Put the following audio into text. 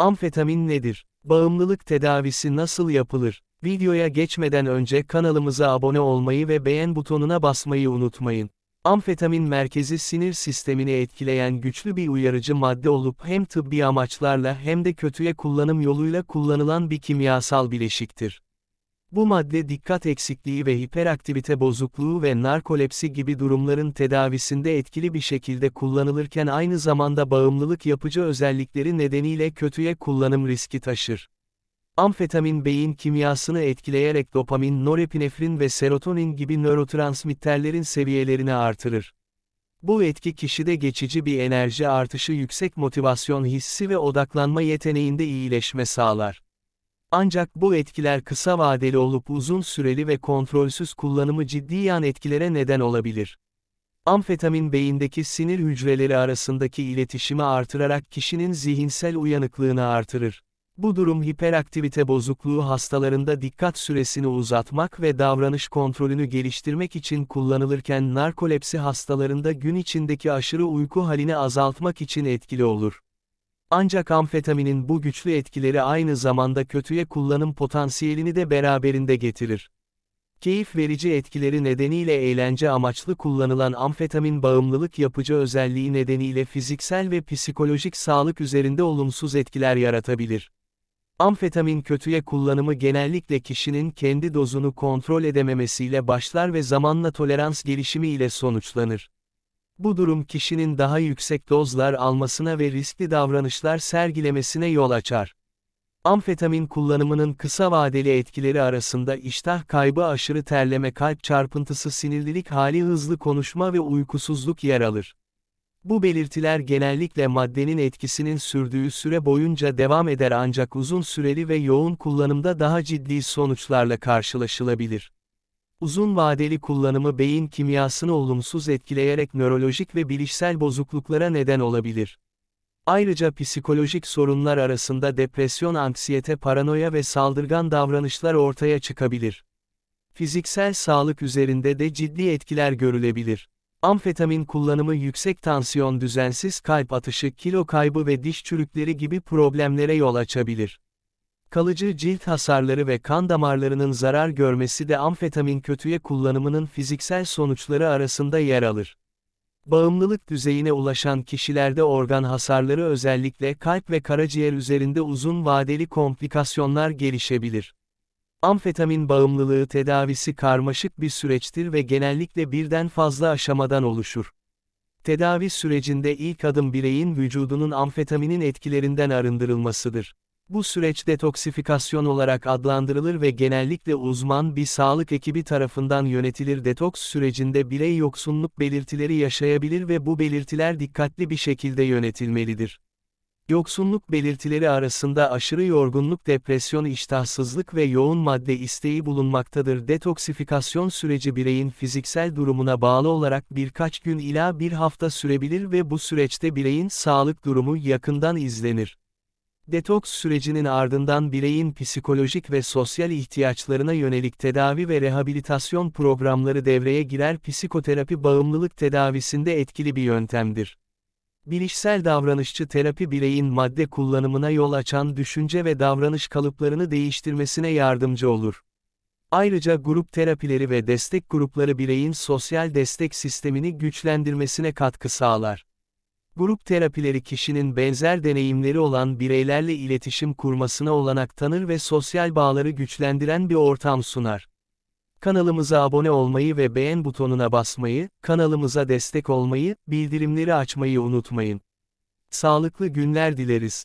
Amfetamin nedir? Bağımlılık tedavisi nasıl yapılır? Videoya geçmeden önce kanalımıza abone olmayı ve beğen butonuna basmayı unutmayın. Amfetamin merkezi sinir sistemini etkileyen güçlü bir uyarıcı madde olup hem tıbbi amaçlarla hem de kötüye kullanım yoluyla kullanılan bir kimyasal bileşiktir. Bu madde dikkat eksikliği ve hiperaktivite bozukluğu ve narkolepsi gibi durumların tedavisinde etkili bir şekilde kullanılırken aynı zamanda bağımlılık yapıcı özellikleri nedeniyle kötüye kullanım riski taşır. Amfetamin beyin kimyasını etkileyerek dopamin, norepinefrin ve serotonin gibi nörotransmitterlerin seviyelerini artırır. Bu etki kişide geçici bir enerji artışı yüksek motivasyon hissi ve odaklanma yeteneğinde iyileşme sağlar. Ancak bu etkiler kısa vadeli olup uzun süreli ve kontrolsüz kullanımı ciddi yan etkilere neden olabilir. Amfetamin beyindeki sinir hücreleri arasındaki iletişimi artırarak kişinin zihinsel uyanıklığını artırır. Bu durum hiperaktivite bozukluğu hastalarında dikkat süresini uzatmak ve davranış kontrolünü geliştirmek için kullanılırken narkolepsi hastalarında gün içindeki aşırı uyku halini azaltmak için etkili olur. Ancak amfetaminin bu güçlü etkileri aynı zamanda kötüye kullanım potansiyelini de beraberinde getirir. Keyif verici etkileri nedeniyle eğlence amaçlı kullanılan amfetamin bağımlılık yapıcı özelliği nedeniyle fiziksel ve psikolojik sağlık üzerinde olumsuz etkiler yaratabilir. Amfetamin kötüye kullanımı genellikle kişinin kendi dozunu kontrol edememesiyle başlar ve zamanla tolerans gelişimi ile sonuçlanır. Bu durum kişinin daha yüksek dozlar almasına ve riskli davranışlar sergilemesine yol açar. Amfetamin kullanımının kısa vadeli etkileri arasında iştah kaybı aşırı terleme kalp çarpıntısı sinirlilik hali hızlı konuşma ve uykusuzluk yer alır. Bu belirtiler genellikle maddenin etkisinin sürdüğü süre boyunca devam eder ancak uzun süreli ve yoğun kullanımda daha ciddi sonuçlarla karşılaşılabilir. Uzun vadeli kullanımı beyin kimyasını olumsuz etkileyerek nörolojik ve bilişsel bozukluklara neden olabilir. Ayrıca psikolojik sorunlar arasında depresyon, anksiyete, paranoya ve saldırgan davranışlar ortaya çıkabilir. Fiziksel sağlık üzerinde de ciddi etkiler görülebilir. Amfetamin kullanımı yüksek tansiyon, düzensiz kalp atışı, kilo kaybı ve diş çürükleri gibi problemlere yol açabilir. Kalıcı cilt hasarları ve kan damarlarının zarar görmesi de amfetamin kötüye kullanımının fiziksel sonuçları arasında yer alır. Bağımlılık düzeyine ulaşan kişilerde organ hasarları özellikle kalp ve karaciğer üzerinde uzun vadeli komplikasyonlar gelişebilir. Amfetamin bağımlılığı tedavisi karmaşık bir süreçtir ve genellikle birden fazla aşamadan oluşur. Tedavi sürecinde ilk adım bireyin vücudunun amfetaminin etkilerinden arındırılmasıdır. Bu süreç detoksifikasyon olarak adlandırılır ve genellikle uzman bir sağlık ekibi tarafından yönetilir. Detoks sürecinde birey yoksunluk belirtileri yaşayabilir ve bu belirtiler dikkatli bir şekilde yönetilmelidir. Yoksunluk belirtileri arasında aşırı yorgunluk, depresyon, iştahsızlık ve yoğun madde isteği bulunmaktadır. Detoksifikasyon süreci bireyin fiziksel durumuna bağlı olarak birkaç gün ila bir hafta sürebilir ve bu süreçte bireyin sağlık durumu yakından izlenir. Detoks sürecinin ardından bireyin psikolojik ve sosyal ihtiyaçlarına yönelik tedavi ve rehabilitasyon programları devreye girer psikoterapi bağımlılık tedavisinde etkili bir yöntemdir. Bilişsel davranışçı terapi bireyin madde kullanımına yol açan düşünce ve davranış kalıplarını değiştirmesine yardımcı olur. Ayrıca grup terapileri ve destek grupları bireyin sosyal destek sistemini güçlendirmesine katkı sağlar. Grup terapileri kişinin benzer deneyimleri olan bireylerle iletişim kurmasına olanak tanır ve sosyal bağları güçlendiren bir ortam sunar. Kanalımıza abone olmayı ve beğen butonuna basmayı, kanalımıza destek olmayı, bildirimleri açmayı unutmayın. Sağlıklı günler dileriz.